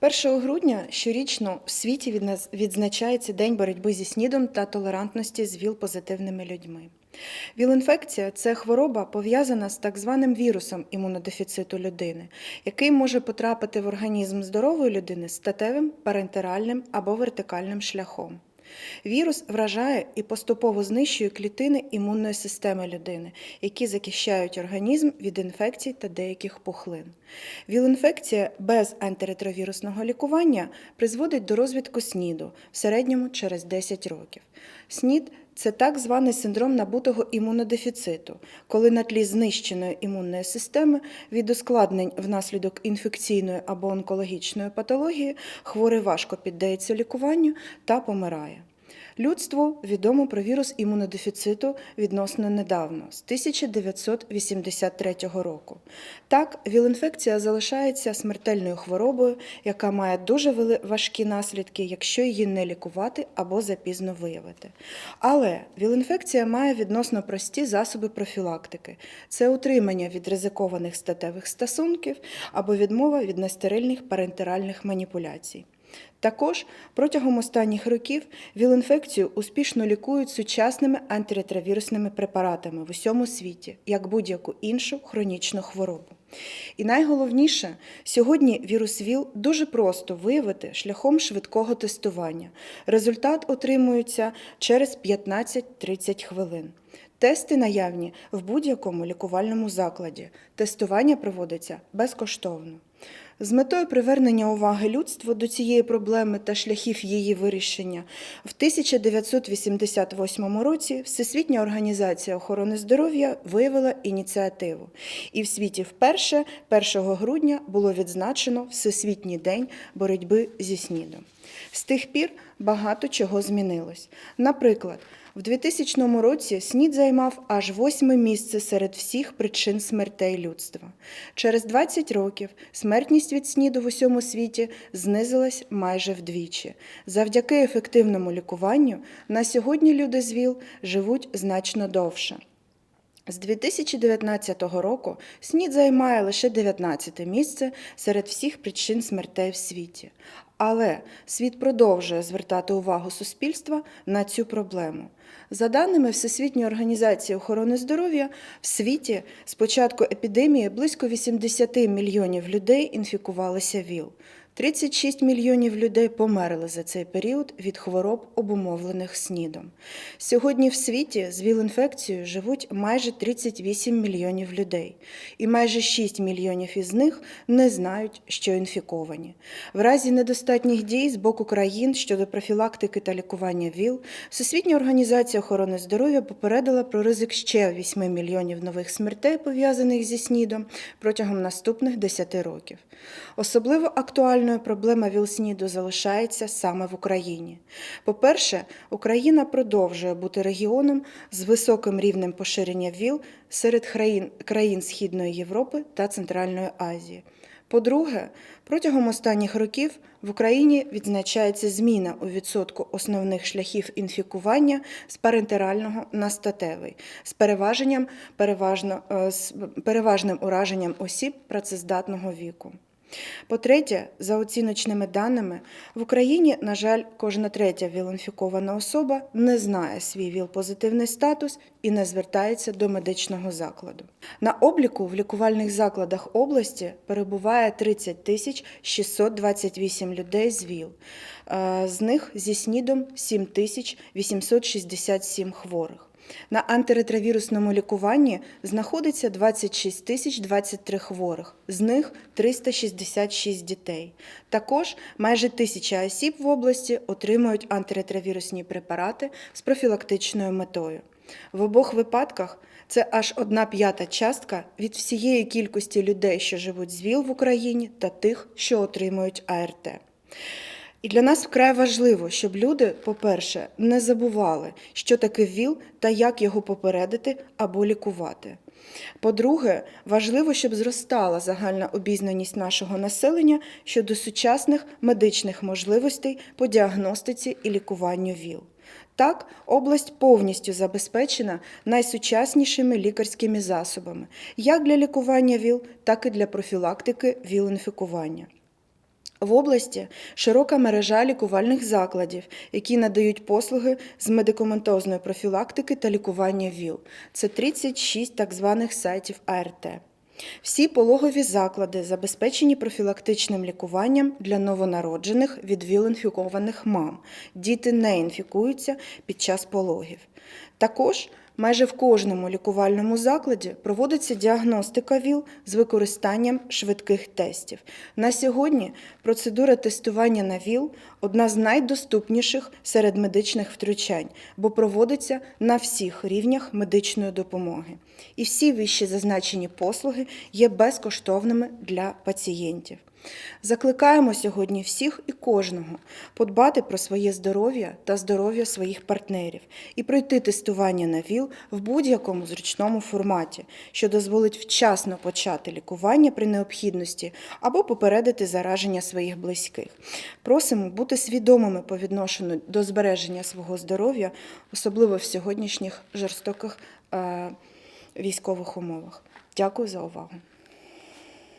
1 грудня щорічно в світі відзначається День боротьби зі снідом та толерантності з ВІЛ-позитивними людьми. ВІЛ-інфекція це хвороба, пов'язана з так званим вірусом імунодефіциту людини, який може потрапити в організм здорової людини статевим, парентеральним або вертикальним шляхом. Вірус вражає і поступово знищує клітини імунної системи людини, які захищають організм від інфекцій та деяких пухлин. ВІЛ-інфекція без антиретровірусного лікування призводить до розвитку СНІДу в середньому через 10 років. СНІД це так званий синдром набутого імунодефіциту, коли на тлі знищеної імунної системи від ускладнень внаслідок інфекційної або онкологічної патології хворий важко піддається лікуванню та помирає. Людству відомо про вірус імунодефіциту відносно недавно, з 1983 року. Так, ВІЛ-інфекція залишається смертельною хворобою, яка має дуже важкі наслідки, якщо її не лікувати або запізно виявити. Але ВІЛ-інфекція має відносно прості засоби профілактики: це утримання від ризикованих статевих стосунків або відмова від нестерильних парентеральних маніпуляцій. Також протягом останніх років ВІЛ-інфекцію успішно лікують сучасними антиретровірусними препаратами в усьому світі, як будь-яку іншу хронічну хворобу. І найголовніше, сьогодні вірус ВІЛ дуже просто виявити шляхом швидкого тестування. Результат отримується через 15-30 хвилин. Тести наявні в будь-якому лікувальному закладі. Тестування проводиться безкоштовно. З метою привернення уваги людства до цієї проблеми та шляхів її вирішення в 1988 році Всесвітня організація охорони здоров'я виявила ініціативу, і в світі вперше 1 грудня було відзначено Всесвітній день боротьби зі СНІДом. З тих пір багато чого змінилось. Наприклад, в 2000 році СНІД займав аж восьме місце серед всіх причин смертей людства. Через 20 років смертність від СНІДу в усьому світі знизилась майже вдвічі. Завдяки ефективному лікуванню на сьогодні люди з ВІЛ живуть значно довше. З 2019 року СНІД займає лише 19 місце серед всіх причин смертей в світі. Але світ продовжує звертати увагу суспільства на цю проблему. За даними Всесвітньої організації охорони здоров'я, в світі з початку епідемії близько 80 мільйонів людей інфікувалися ВІЛ. 36 мільйонів людей померли за цей період від хвороб, обумовлених СНІДом. Сьогодні в світі з ВІЛ-інфекцією живуть майже 38 мільйонів людей, і майже 6 мільйонів із них не знають, що інфіковані. В разі недостатніх дій з боку країн щодо профілактики та лікування ВІЛ, Всесвітня організація охорони здоров'я попередила про ризик ще 8 мільйонів нових смертей, пов'язаних зі СНІДом, протягом наступних 10 років. Особливо актуальною проблема ВІЛ-СНІДу залишається саме в Україні. По-перше, Україна продовжує бути регіоном з високим рівнем поширення ВІЛ серед країн, країн Східної Європи та Центральної Азії. По-друге, протягом останніх років в Україні відзначається зміна у відсотку основних шляхів інфікування з парентерального на статевий, з переваженням переважно, е, з переважним ураженням осіб працездатного віку. По-третє, за оціночними даними, в Україні, на жаль, кожна третя ВІЛ-інфікована особа не знає свій ВІЛ-позитивний статус і не звертається до медичного закладу. На обліку в лікувальних закладах області перебуває 30 тисяч 628 людей з ВІЛ. Е, З них зі СНІДом 7 тисяч 867 хворих. На антиретровірусному лікуванні знаходиться 26 тисяч 23 хворих, з них 366 дітей. Також майже тисяча осіб в області отримують антиретровірусні препарати з профілактичною метою. В обох випадках це аж одна п'ята частка від всієї кількості людей, що живуть з ВІЛ в Україні, та тих, що отримують АРТ. І для нас вкрай важливо, щоб люди, по-перше, не забували, що таке ВІЛ та як його попередити або лікувати. По-друге, важливо, щоб зростала загальна обізнаність нашого населення щодо сучасних медичних можливостей по діагностиці і лікуванню ВІЛ. Так, область повністю забезпечена найсучаснішими лікарськими засобами, як для лікування ВІЛ, так і для профілактики ВІЛ-інфікування. В області широка мережа лікувальних закладів, які надають послуги з медикаментозної профілактики та лікування ВІЛ. Це 36 так званих сайтів АРТ. Всі пологові заклади забезпечені профілактичним лікуванням для новонароджених від ВІЛ-інфікованих мам. Діти не інфікуються під час пологів. Також майже в кожному лікувальному закладі проводиться діагностика ВІЛ з використанням швидких тестів. На сьогодні процедура тестування на ВІЛ одна з найдоступніших серед медичних втручань, бо проводиться на всіх рівнях медичної допомоги. І всі вище зазначені послуги є безкоштовними для пацієнтів. Закликаємо сьогодні всіх і кожного подбати про своє здоров'я та здоров'я своїх партнерів і пройти тестування на ВІЛ в будь-якому зручному форматі, що дозволить вчасно почати лікування при необхідності або попередити зараження своїх близьких. Просимо бути свідомими по відношенню до збереження свого здоров'я, особливо в сьогоднішніх жорстоких е, військових умовах. Дякую за увагу.